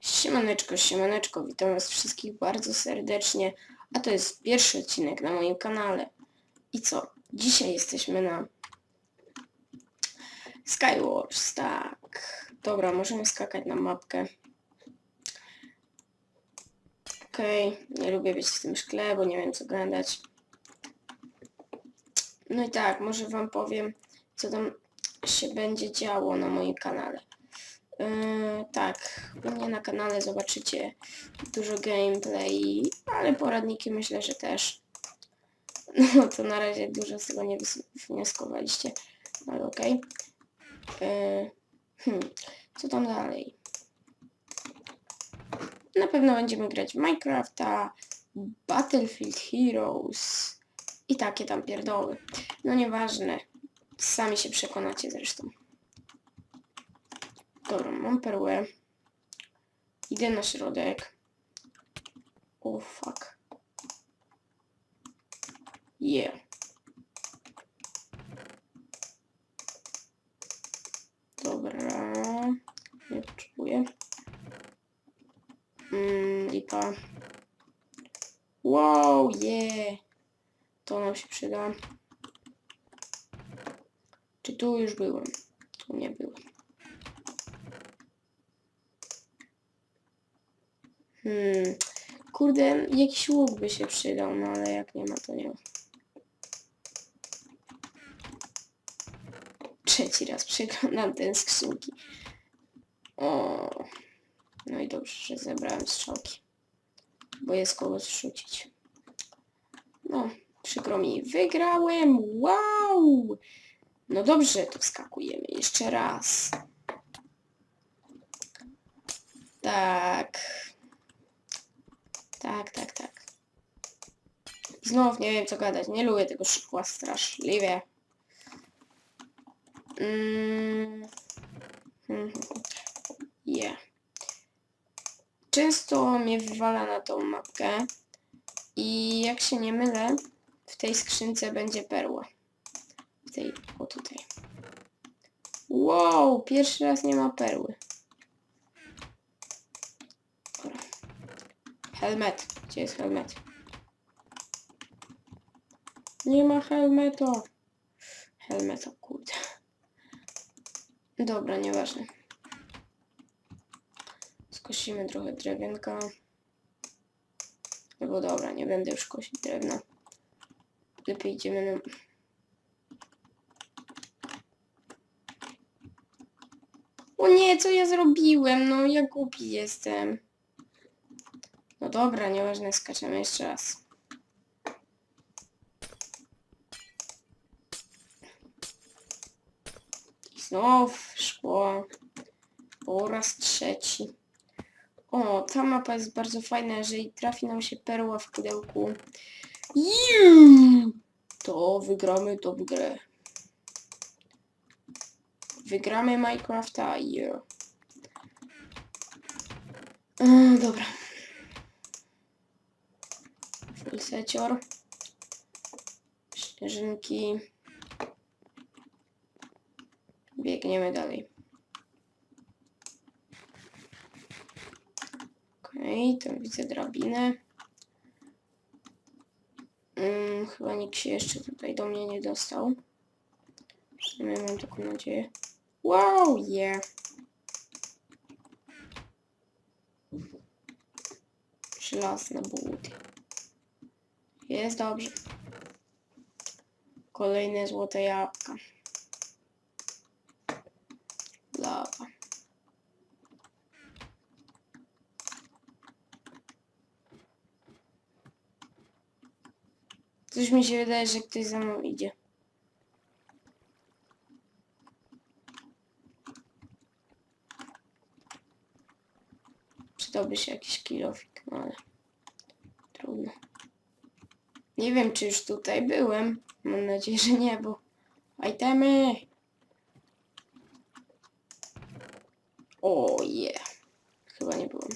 Siemaneczko, siemaneczko, witam was wszystkich bardzo serdecznie, a to jest pierwszy odcinek na moim kanale. I co? Dzisiaj jesteśmy na Skywars, tak. Dobra, możemy skakać na mapkę. Okej, nie lubię być w tym szkle, bo nie wiem co gadać. No i tak, może wam powiem, co tam się będzie działo na moim kanale. Yy, tak, u mnie na kanale zobaczycie dużo gameplay, ale poradniki myślę, że też. No to na razie dużo z tego nie wnioskowaliście, ale okej. Yy, hmm, co tam dalej? Na pewno będziemy grać Minecrafta, Battlefield Heroes i takie tam pierdoły. No nieważne, sami się przekonacie zresztą. Dobra, mam perłę. Idę na środek. O fuck. Yeah. Dobra. Nie potrzebuję. Mm, lipa. Wow, yeah. To nam się przyda. Tu już byłem? Tu nie byłem. Hmm. Kurde, jakiś łuk by się przydał, no ale jak nie ma, to nie ma. Trzeci raz przeglądam ten skrzynki. O. No i dobrze, że zebrałem strzałki. Bo jest kogo zrzucić. No, przykro mi. Wygrałem! Wow! No dobrze, to wskakujemy. Jeszcze raz. Tak. Tak, tak, tak. Znów nie wiem co gadać. Nie lubię tego szkła straszliwie. Mm. Mhm. Yeah. Często mnie wywala na tą mapkę i jak się nie mylę, w tej skrzynce będzie perła. Tej, o tutaj. Wow, pierwszy raz nie ma perły. Helmet. Gdzie jest helmet? Nie ma helmeta. Helmeta, kurde. Dobra, nieważne. Skosimy trochę drewienka. Albo dobra, nie będę już kosić drewna. Lepiej idziemy na... nie, co ja zrobiłem? No, ja głupi jestem. No dobra, nieważne, skaczemy jeszcze raz. I znów szkło. Po raz trzeci. O, ta mapa jest bardzo fajna, jeżeli trafi nam się perła w pudełku. Juuu, to wygramy tą grę. Wygramy Minecrafta, yeah. E, dobra. Śnieżynki. Biegniemy dalej. Okej, tam widzę drabinę. Mm, chyba nikt się jeszcze tutaj do mnie nie dostał. Przynajmniej mam taką nadzieję. Wow, yeah. Żelazne buty. Jest dobrze. Kolejne złote jabłka. Lawa. Coś mi się wydaje, że ktoś za mną idzie. Się jakiś kilofik, no ale trudno. Nie wiem, czy już tutaj byłem. Mam nadzieję, że nie, bo... Itemy! O, je. Chyba nie byłem.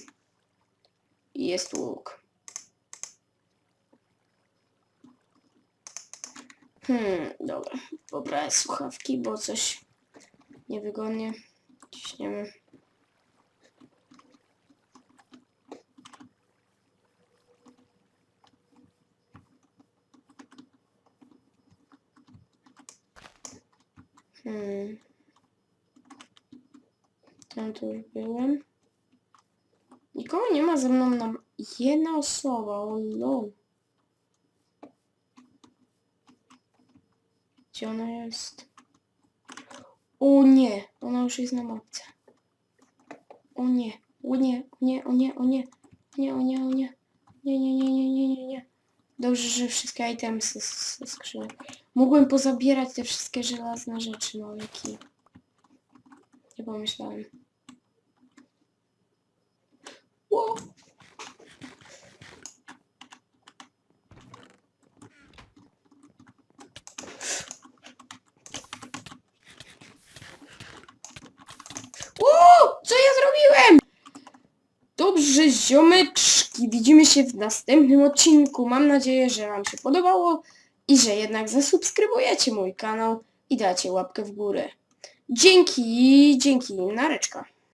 Jest łuk. Hmm, dobra. Pobrałem słuchawki, bo coś niewygodnie. Ciśniemy. Hmm. Tam tu już byłem. Nikogo nie ma ze mną na... Jedna osoba, o lol. Gdzie ona jest? O nie, ona już jest na mapce. O nie, o nie, o nie, o nie, o nie, nie, o nie, o nie. Nie, nie, nie, nie, nie, nie, nie. Dobrze, że wszystkie itemsy z- ze skrzynek. Mogłem pozabierać te wszystkie żelazne rzeczy, no jaki. Nie pomyślałem. O, co ja zrobiłem? Dobrze, widzimy się w następnym odcinku. Mam nadzieję, że Wam się podobało i że jednak zasubskrybujecie mój kanał i dacie łapkę w górę. Dzięki, dzięki, nareczka.